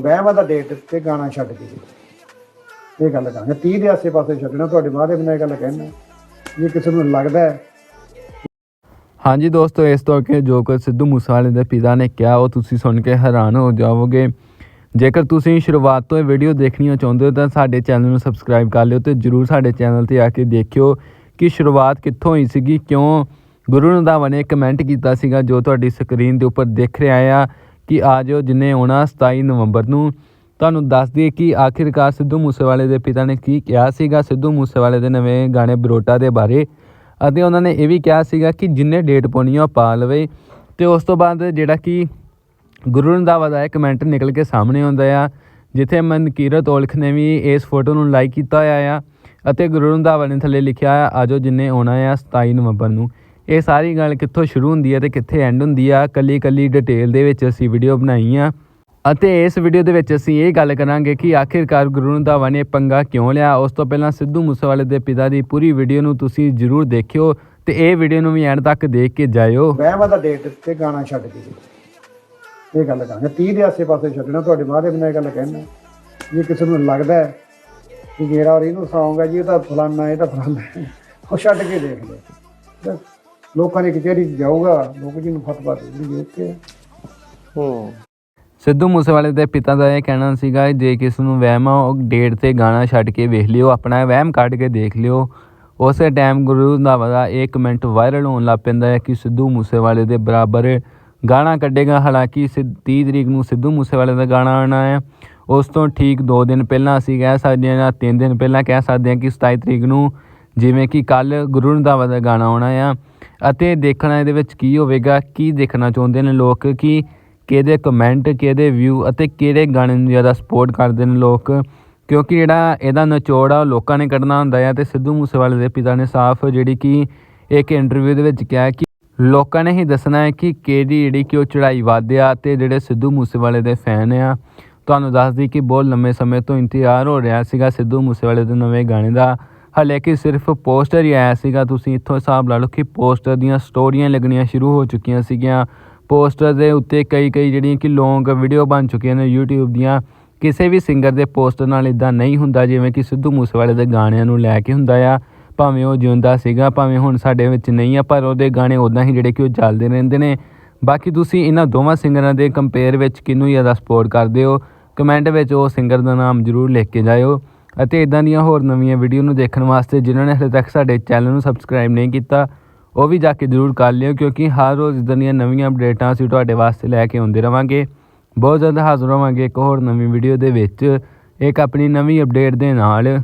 ਵਹਿਮਾਂ ਦਾ ਡੇਟ ਤੇ ਗਾਣਾ ਛੱਡ ਕੇ। ਇਹ ਗੱਲ ਕਰਾਂਗੇ। 30 ਦੇ ਆਸੇ ਪਾਸੇ ਛੱਡਣਾ, ਤੁਹਾਡੇ ਬਾਅਦ ਮੈਂ ਇਹ ਗੱਲ ਕਹਿਣਾ ਜੇ ਕਿਸੇ ਨੂੰ ਲੱਗਦਾ ਹੈ। ਹਾਂਜੀ ਦੋਸਤੋ, ਇਸ ਤੋਂ ਅੱਗੇ ਜੋ ਕੁਝ ਸਿੱਧੂ ਮੂਸੇਵਾਲੇ ਦੇ ਪਿਤਾ ਨੇ ਕਿਹਾ, ਉਹ ਤੁਸੀਂ ਸੁਣ ਕੇ ਹੈਰਾਨ ਹੋ ਜਾਵੋਗੇ। ਜੇਕਰ ਤੁਸੀਂ ਸ਼ੁਰੂਆਤ ਤੋਂ ਇਹ ਵੀਡੀਓ ਦੇਖਣੀਆਂ ਚਾਹੁੰਦੇ ਹੋ, ਤਾਂ ਸਾਡੇ ਚੈਨਲ ਨੂੰ ਸਬਸਕ੍ਰਾਈਬ ਕਰ ਲਿਓ ਤੇ ਜਰੂਰ ਸਾਡੇ ਚੈਨਲ ਤੇ ਆ ਕੇ ਦੇਖਿਓ ਕਿ ਸ਼ੁਰੂਆਤ ਕਿੱਥੋਂ ਹੋਈ ਸੀਗੀ, ਕਿਉਂ ਗੁਰੂ ਰੰਧਾਵਾ ਨੇ ਕਮੈਂਟ ਕੀਤਾ ਸੀਗਾ, ਜੋ ਤੁਹਾਡੀ ਸਕਰੀਨ ਦੇ ਉੱਪਰ ਦਿਖ ਰਿਹਾ ਆ। ਕਿ ਆ ਜਾਓ ਜਿੰਨੇ ਆਉਣਾ 27 ਨਵੰਬਰ ਨੂੰ। ਤੁਹਾਨੂੰ ਦੱਸ ਦਈਏ ਕਿ ਆਖਿਰਕਾਰ ਸਿੱਧੂ ਮੂਸੇਵਾਲੇ ਦੇ ਪਿਤਾ ਨੇ ਕੀ ਕਿਹਾ ਸੀਗਾ? ਸਿੱਧੂ ਮੂਸੇਵਾਲੇ ਦੇ ਨਵੇਂ ਗਾਣੇ ਬਰੋਟਾ ਦੇ ਬਾਰੇ। ਅਤੇ ਉਹਨਾਂ ਨੇ ਇਹ ਵੀ ਕਿਹਾ ਸੀਗਾ ਕਿ ਜਿੰਨੇ ਡੇਟ ਪਾਉਣੀ ਆ ਉਹ ਪਾ ਲਵੇ। ਤੇ ਉਸ ਤੋਂ ਬਾਅਦ ਜਿਹੜਾ ਕਿ ਗੁਰੂ ਰੰਧਾਵਾ ਦਾ ਇੱਕ ਕਮੈਂਟ ਨਿਕਲ ਕੇ ਸਾਹਮਣੇ ਆਉਂਦਾ ਆ, ਜਿੱਥੇ ਮਨਕੀਰਤ ਔਲਖ ਨੇ ਵੀ ਇਸ ਫੋਟੋ ਨੂੰ ਲਾਈਕ ਕੀਤਾ ਹੋਇਆ ਆ। ਅਤੇ ਗੁਰੂ ਰੰਧਾਵਾ ਨੇ ਥੱਲੇ ਲਿਖਿਆ ਆ ਆਜੋ ਜਿੰਨੇ ਆਉਣਾ ਆ 27 ਨਵੰਬਰ ਨੂੰ। ਇਹ ਸਾਰੀ ਗੱਲ ਕਿੱਥੋਂ ਸ਼ੁਰੂ ਹੁੰਦੀ ਹੈ ਤੇ ਕਿੱਥੇ ਐਂਡ ਹੁੰਦੀ ਆ ਕੱਲੀ ਕੱਲੀ ਡਿਟੇਲ ਦੇ ਵਿੱਚ ਅਸੀਂ ਵੀਡੀਓ ਬਣਾਈ ਆ ਅਤੇ ਇਸ ਵੀਡੀਓ ਦੇ ਵਿੱਚ ਅਸੀਂ ਇਹ ਗੱਲ ਕਰਾਂਗੇ ਕਿ ਆਖਿਰਕਾਰ ਗੁਰੂ ਰੰਧਾਵਾ ਨੇ ਪੰਗਾ ਕਿਉਂ ਲਿਆ? ਉਸ ਤੋਂ ਪਹਿਲਾਂ ਸਿੱਧੂ ਮੂਸੇਵਾਲੇ ਦੇ ਪਿਤਾ ਦੀ ਪੂਰੀ ਵੀਡੀਓ ਨੂੰ ਤੁਸੀਂ ਜ਼ਰੂਰ ਦੇਖਿਓ ਤੇ ਇਹ ਵੀਡੀਓ ਨੂੰ ਵੀ ਐਂਡ ਤੱਕ ਦੇਖ ਕੇ ਜਾਇਓ। ਵਹਿਮਾਂ ਦਾ ਡੇਟ ਤੇ ਗਾਣਾ ਛੱਡ ਕੇ। ਇਹ ਗੱਲ ਕਰਾਂਗੇ। 30 ਦੇ ਆਸੇ ਪਾਸੇ ਛੱਡਣਾ, ਤੁਹਾਡੇ ਬਾਅਦ ਮੈਂ ਗੱਲ ਕਹਿਣਾ। ਜੇ ਕਿਸੇ ਨੂੰ ਲੱਗਦਾ ਹੈ ਕਿ ਮੇਰਾ ਔਰ ਇਹਨੂੰ ਸੌਂਗ ਜੀ ਇਹ ਤਾਂ ਫਲਾਨਾ, ਇਹ ਤਾਂ ਫਲਾਨਾ ਉਹ ਛੱਡ ਕੇ ਦੇਖ ਲੈ ਲੋਕਾਂ ਦੀ ਕਚਹਿਰੀ 'ਚ ਜਾਊਗਾ ਲੋਕ ਜੀ ਨੂੰ ਫਤਵਾ ਦੇ ਦੇਣਗੇ ਉੱਥੇ ਹੂੰ। ਸਿੱਧੂ ਮੂਸੇਵਾਲੇ ਦੇ ਪਿਤਾ ਦਾ ਇਹ ਕਹਿਣਾ ਸੀਗਾ ਜੇ ਕਿਸ ਨੂੰ ਵਹਿਮ ਆ ਉਹ ਡੇਟ ਤੇ ਗਾਣਾ ਛੱਡ ਕੇ ਵੇਖ ਲਿਓ ਆਪਣਾ ਵਹਿਮ ਕੱਢ ਕੇ ਦੇਖ ਲਿਓ। ਉਸੇ ਟਾਈਮ ਗੁਰੂ ਰੰਧਾਵਾ ਦਾ ਇਹ ਕਮੈਂਟ ਵਾਇਰਲ ਹੋਣ ਲੱਗ ਪੈਂਦਾ ਹੈ ਕਿ ਸਿੱਧੂ ਮੂਸੇਵਾਲੇ ਦੇ ਬਰਾਬਰ ਗਾਣਾ ਕੱਢੇਗਾ। ਹਾਲਾਂਕਿ ਸਿ- 30 ਤਰੀਕ ਨੂੰ ਸਿੱਧੂ ਮੂਸੇਵਾਲੇ ਦਾ ਗਾਣਾ ਆਉਣਾ ਹੈ। ਉਸ ਤੋਂ ਠੀਕ 2 ਦਿਨ ਪਹਿਲਾਂ ਅਸੀਂ ਕਹਿ ਸਕਦੇ ਹਾਂ ਜਾਂ 3 ਦਿਨ ਪਹਿਲਾਂ ਕਹਿ ਸਕਦੇ ਹਾਂ ਕਿ 27 ਤਰੀਕ ਨੂੰ ਜਿਵੇਂ ਕਿ ਕੱਲ ਗੁਰੂ ਰੰਧਾਵਾ ਦਾ ਗਾਣਾ ਆਉਣਾ ਆ। ਅਤੇ ਦੇਖਣਾ ਇਹਦੇ ਵਿੱਚ ਕੀ ਹੋਵੇਗਾ, ਕੀ ਦੇਖਣਾ ਚਾਹੁੰਦੇ ਨੇ ਲੋਕ, ਕਿ ਕਿਹਦੇ ਕਮੈਂਟ ਕਿਹਦੇ ਵਿਊ ਅਤੇ ਕਿਹੜੇ ਗਾਣੇ ਨੂੰ ਜ਼ਿਆਦਾ ਸਪੋਰਟ ਕਰਦੇ ਨੇ ਲੋਕ। ਕਿਉਂਕਿ ਜਿਹੜਾ ਇਹਦਾ ਨਿਚੋੜ ਆ, ਉਹ ਲੋਕਾਂ ਨੇ ਕੱਢਣਾ ਹੁੰਦਾ ਹੈ ਤੇ ਸਿੱਧੂ ਮੂਸੇਵਾਲੇ ਦੇ ਪਿਤਾ ਨੇ ਸਾਫ਼ ਜਿਹੜੀ ਕਿ ਇੱਕ ਇੰਟਰਵਿਊ ਦੇ ਵਿੱਚ ਕਿਹਾ ਕਿ ਲੋਕਾਂ ਨੇ ਹੀ ਦੱਸਣਾ ਹੈ ਕਿ ਕਿਹੜੀ ਜਿਹੜੀ ਕਿ ਉਹ ਚੜਾਈ ਵਾਧਿਆ ਤੇ ਜਿਹੜੇ ਸਿੱਧੂ ਮੂਸੇਵਾਲੇ ਦੇ ਫੈਨ ਆ। ਤੁਹਾਨੂੰ ਦੱਸ ਦਈ ਕਿ ਬਹੁਤ ਲੰਮੇ ਸਮੇਂ ਤੋਂ ਇੰਤਜ਼ਾਰ ਹੋ ਰਿਹਾ ਸੀਗਾ ਸਿੱਧੂ ਮੂਸੇਵਾਲੇ ਦੇ ਨਵੇਂ ਗਾਣੇ ਦਾ। ਹਲੇ ਕਿ ਸਿਰਫ ਪੋਸਟਰ ਹੀ ਆਇਆ ਸੀਗਾ, ਤੁਸੀਂ ਇੱਥੋਂ ਹਿਸਾਬ ਲਾ ਲਓ ਕਿ ਪੋਸਟਰ ਦੀਆਂ ਸਟੋਰੀਆਂ ਲੱਗਣੀਆਂ ਸ਼ੁਰੂ ਹੋ ਚੁੱਕੀਆਂ ਸੀਗੀਆਂ। ਪੋਸਟਰ ਦੇ ਉੱਤੇ ਕਈ ਕਈ ਜਿਹੜੀਆਂ ਕਿ ਲੌਂਗ ਵੀਡੀਓ ਬਣ ਚੁੱਕੀਆਂ ਨੇ YouTube ਦੀਆਂ। ਕਿਸੇ ਵੀ ਸਿੰਗਰ ਦੇ ਪੋਸਟਰ ਨਾਲ ਇਦਾਂ ਨਹੀਂ ਹੁੰਦਾ, ਜਿਵੇਂ ਕਿ ਸਿੱਧੂ ਮੂਸੇਵਾਲੇ ਦੇ ਗਾਣਿਆਂ ਨੂੰ ਲੈ ਕੇ ਹੁੰਦਾ ਆ। ਭਾਵੇਂ ਉਹ ਜਿਉਂਦਾ ਸੀਗਾ, ਭਾਵੇਂ ਹੁਣ ਸਾਡੇ ਵਿੱਚ ਨਹੀਂ ਆ, ਪਰ ਉਹਦੇ ਗਾਣੇ ਉਦਾਂ ਹੀ ਜਿਹੜੇ ਕਿ ਉਹ ਚੱਲਦੇ ਰਹਿੰਦੇ ਨੇ। ਬਾਕੀ ਤੁਸੀਂ ਇਹਨਾਂ ਦੋਵਾਂ ਸਿੰਗਰਾਂ ਦੇ ਕੰਪੇਅਰ ਵਿੱਚ ਕਿਹਨੂੰ ਜ਼ਿਆਦਾ ਸਪੋਰਟ ਕਰਦੇ ਹੋ ਕਮੈਂਟ ਵਿੱਚ ਉਹ ਸਿੰਗਰ ਦਾ ਨਾਮ ਜ਼ਰੂਰ ਲਿਖ ਕੇ ਜਾਇਓ। ਅਤੇ ਇਦਾਂ ਦੀਆਂ ਹੋਰ ਨਵੀਆਂ ਵੀਡੀਓ ਨੂੰ ਦੇਖਣ ਵਾਸਤੇ ਜਿਨ੍ਹਾਂ ਨੇ ਹਲੇ ਤੱਕ ਸਾਡੇ ਚੈਨਲ ਨੂੰ ਸਬਸਕ੍ਰਾਈਬ ਨਹੀਂ ਕੀਤਾ, ਉਹ ਵੀ ਜਾ ਕੇ ਜ਼ਰੂਰ ਕਰ ਲਿਓ, ਕਿਉਂਕਿ ਹਰ ਰੋਜ਼ ਇਦਾਂ ਦੀਆਂ ਨਵੀਆਂ ਅਪਡੇਟਾਂ ਅਸੀਂ ਤੁਹਾਡੇ ਵਾਸਤੇ ਲੈ ਕੇ ਆਉਂਦੇ ਰਵਾਂਗੇ। ਬਹੁਤ ਜਲਦ ਹਾਜ਼ਰ ਹੋਵਾਂਗੇ ਇੱਕ ਹੋਰ ਨਵੀਂ ਵੀਡੀਓ ਦੇ ਵਿੱਚ। ਇੱਕ ਆਪਣੀ ਨਵੀਂ ਅਪਡੇਟ ਦੇ ਨਾਲ।